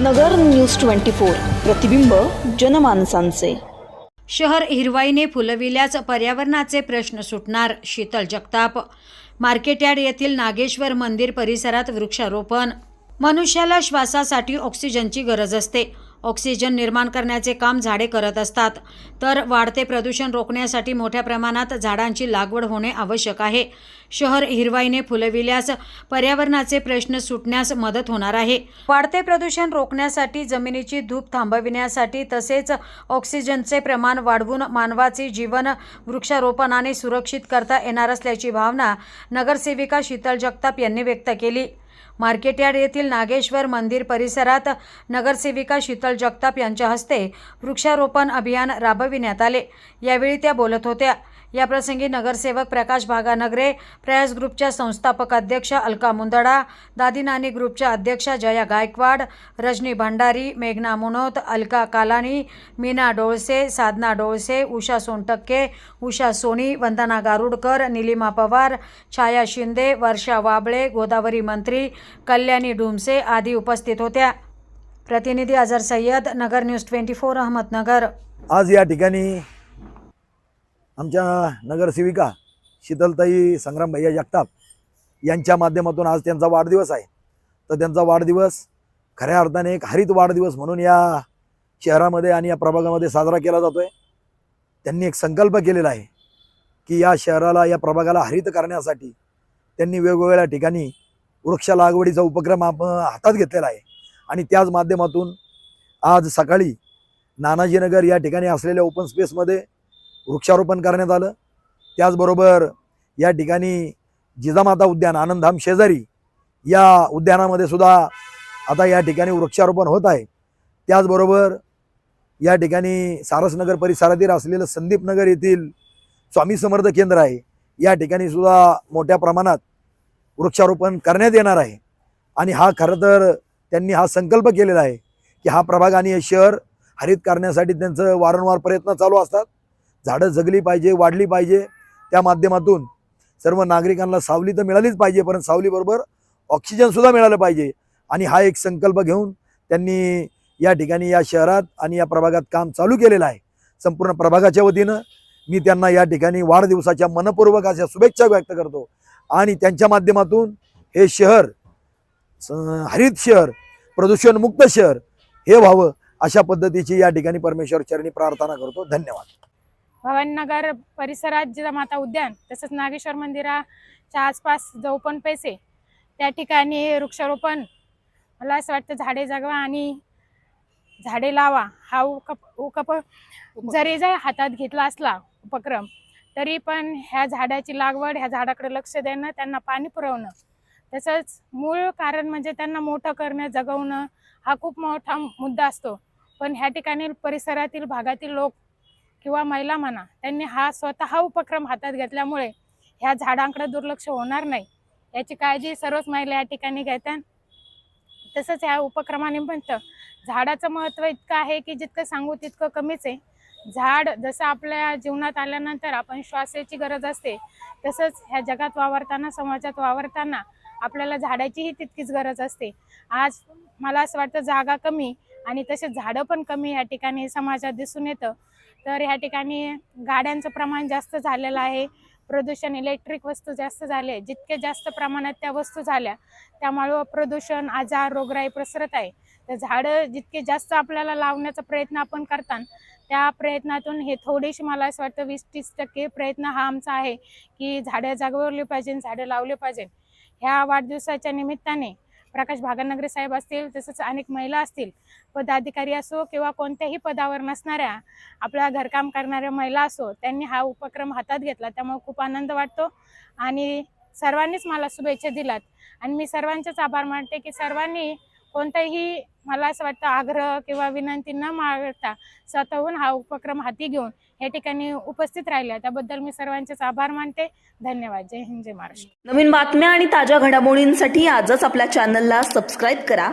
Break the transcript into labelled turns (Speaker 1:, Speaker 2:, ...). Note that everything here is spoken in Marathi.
Speaker 1: नगर न्यूज ट्वेंटी फोर प्रतिबिंब जनमानसांचे.
Speaker 2: शहर हिरवाईने फुलविल्याच पर्यावरणाचे प्रश्न सुटणार शीतल जगताप. मार्केटयार्ड येथील नागेश्वर मंदिर परिसरात वृक्षारोपण. मनुष्याला श्वासासाठी ऑक्सिजनची गरज असते. ऑक्सिजन निर्माण करण्याचे काम झाडे करत असतात. तर वाढते प्रदूषण रोखण्यासाठी मोठ्या प्रमाणात झाडांची लागवड होणे आवश्यक आहे. शहर हिरवाईने फुलविल्यास पर्यावरणाचे प्रश्न सुटण्यास मदत होणार आहे. वाढते प्रदूषण रोखण्यासाठी जमिनीची धूप थांबविण्यासाठी तसेच ऑक्सिजनचे प्रमाण वाढवून मानवाचे जीवन वृक्षारोपणाने सुरक्षित करता येणार असल्याची भावना नगरसेविका शीतल जगताप यांनी व्यक्त केली. मार्केटयार्ड येथील नागेश्वर मंदिर परिसरात नगरसेविका शीतल जगताप यांच्या हस्ते वृक्षारोपण अभियान राबविण्यात आले. यावेळी त्या बोलत होत्या. याप्रसंगी नगरसेवक प्रकाश भागानगरे प्रयास ग्रुपच्या संस्थापक अध्यक्ष अलका मुंदडा दादिनानी ग्रुपच्या अध्यक्षा जया गायकवाड रजनी भंडारी मेघना मुनोत अलका कालानी मीना डोळसे साधना डोळसे उषा सोनटक्के उषा सोनी वंदना गारुडकर निलिमा पवार छाया शिंदे वर्षा वाबळे गोदावरी मंत्री कल्याणी डुमसे आदी उपस्थित होत्या. प्रतिनिधी Azhar Sayyad Nagar news twenty four Ahmednagar.
Speaker 3: आज या ठिकाणी आमच्या नगरसेविका शीतलताई संग्राम भैया जगताप यांच्या माध्यमातून आज त्यांचा वाढदिवस आहे. तर त्यांचा वाढदिवस खऱ्या अर्थाने एक हरित वाढदिवस म्हणून या शहरामध्ये आणि या प्रभागामध्ये साजरा केला जातो आहे त्यांनी एक संकल्प केलेला आहे की या शहराला या प्रभागाला हरित करण्यासाठी त्यांनी वेगवेगळ्या ठिकाणी वृक्ष लागवडीचा उपक्रम आप हातात घेतलेला आहे. आणि त्याच माध्यमातून आज सकाळी नानाजीनगर या ठिकाणी असलेल्या ओपन स्पेसमध्ये वृक्षारोपण करण्यात आलं. त्याचबरोबर या ठिकाणी जिजामाता उद्यान आनंदधाम शेजारी या उद्यानामध्ये सुद्धा आता या ठिकाणी वृक्षारोपण होत आहे. त्याचबरोबर या ठिकाणी सारसनगर परिसरातील असलेलं संदीपनगर येथील स्वामी समर्थ केंद्र आहे. या ठिकाणी सुद्धा मोठ्या प्रमाणात वृक्षारोपण करण्यात येणार आहे. आणि हा खरं तर त्यांनी हा संकल्प केलेला आहे की हा प्रभाग आणि हे शहर हरित करण्यासाठी त्यांचं वारंवार प्रयत्न चालू असतात. झाडं जगली पाहिजे वाढली पाहिजे. त्या माध्यमातून सर्व नागरिकांना सावली तर मिळालीच पाहिजे परंतु सावलीबरोबर ऑक्सिजनसुद्धा मिळालं पाहिजे. आणि हा एक संकल्प घेऊन त्यांनी या ठिकाणी या शहरात आणि या प्रभागात काम चालू केलेलं आहे. संपूर्ण प्रभागाच्या वतीनं मी त्यांना या ठिकाणी वाढदिवसाच्या मनपूर्वक अशा शुभेच्छा व्यक्त करतो. आणि त्यांच्या माध्यमातून हे शहर स- हरित शहर प्रदूषणमुक्त शहर हे व्हावं अशा पद्धतीची या ठिकाणी परमेश्वर चरणी प्रार्थना करतो. धन्यवाद.
Speaker 4: भवानीनगर परिसरात जिजामाता उद्यान तसंच नागेश्वर मंदिराच्या आसपास जो ओपन पेस. आहे त्या ठिकाणी वृक्षारोपण. मला असं वाटतं झाडे जगवा आणि झाडे लावा. हा उकप उकप जरी जर हातात घेतला असला उपक्रम तरी पण ह्या झाडाची लागवड ह्या झाडाकडे लक्ष देणं त्यांना पाणी पुरवणं. तसंच मूळ कारण म्हणजे त्यांना मोठं करणं जगवणं हा खूप मोठा मुद्दा असतो. पण ह्या ठिकाणी परिसरातील भागातील लोक किंवा महिला म्हणा त्यांनी हा स्वतः उपक्रम हातात घेतल्यामुळे ह्या झाडांकडे दुर्लक्ष होणार नाही. याची काळजी सर्वच महिला या ठिकाणी घेतात. तसंच ह्या उपक्रमानिमित्त झाडाचं महत्त्व इतकं आहे की जितकं सांगू तितकं कमीच आहे. झाड जसं आपल्या जीवनात आल्यानंतर आपण श्वासाची गरज असते तसंच ह्या जगात वावरताना समाजात वावरताना आपल्याला झाडाचीही तितकीच गरज असते. आज मला असं वाटतं जागा कमी आणि तसेच झाडं पण कमी या ठिकाणी समाजात दिसून येतं. तर ह्या ठिकाणी गाड्यांचं प्रमाण जास्त झालेलं आहे. प्रदूषण इलेक्ट्रिक वस्तू जास्त झाले. जितके जास्त प्रमाणात त्या वस्तू झाल्या त्यामुळं प्रदूषण आजार रोगराई पसरत आहे. तर झाडं जितके जास्त आपल्याला लावण्याचा प्रयत्न आपण करतात त्या प्रयत्नातून हे थोडीशी मला असं वाटतं वीस तीस टक्के प्रयत्न हा आमचा आहे की झाडं जागवली पाहिजे झाडं लावले पाहिजे. ह्या वाढदिवसाच्या निमित्ताने प्रकाश भागनगरे साहेब असतील तसंच अनेक महिला असतील पदाधिकारी असो किंवा कोणत्याही पदावर नसणाऱ्या आपल्या घरकाम करणाऱ्या महिला असो त्यांनी हा उपक्रम हातात घेतला. त्यामुळे खूप आनंद वाटतो. आणि सर्वांनीच मला शुभेच्छा दिलात आणि मी सर्वांचेच आभार मानते की सर्वांनी कोणताही मला असं वाटतं आग्रह किंवा विनंती न मागता स्वतःहून हा उपक्रम हाती घेऊन या ठिकाणी उपस्थित राहिल्या त्याबद्दल मी सर्वांचेच आभार मानते. धन्यवाद. जय हिंद जय महाराष्ट्र.
Speaker 1: नवीन बातम्या आणि ताज्या घडामोडींसाठी आजच आपल्या चॅनलला सबस्क्राईब करा.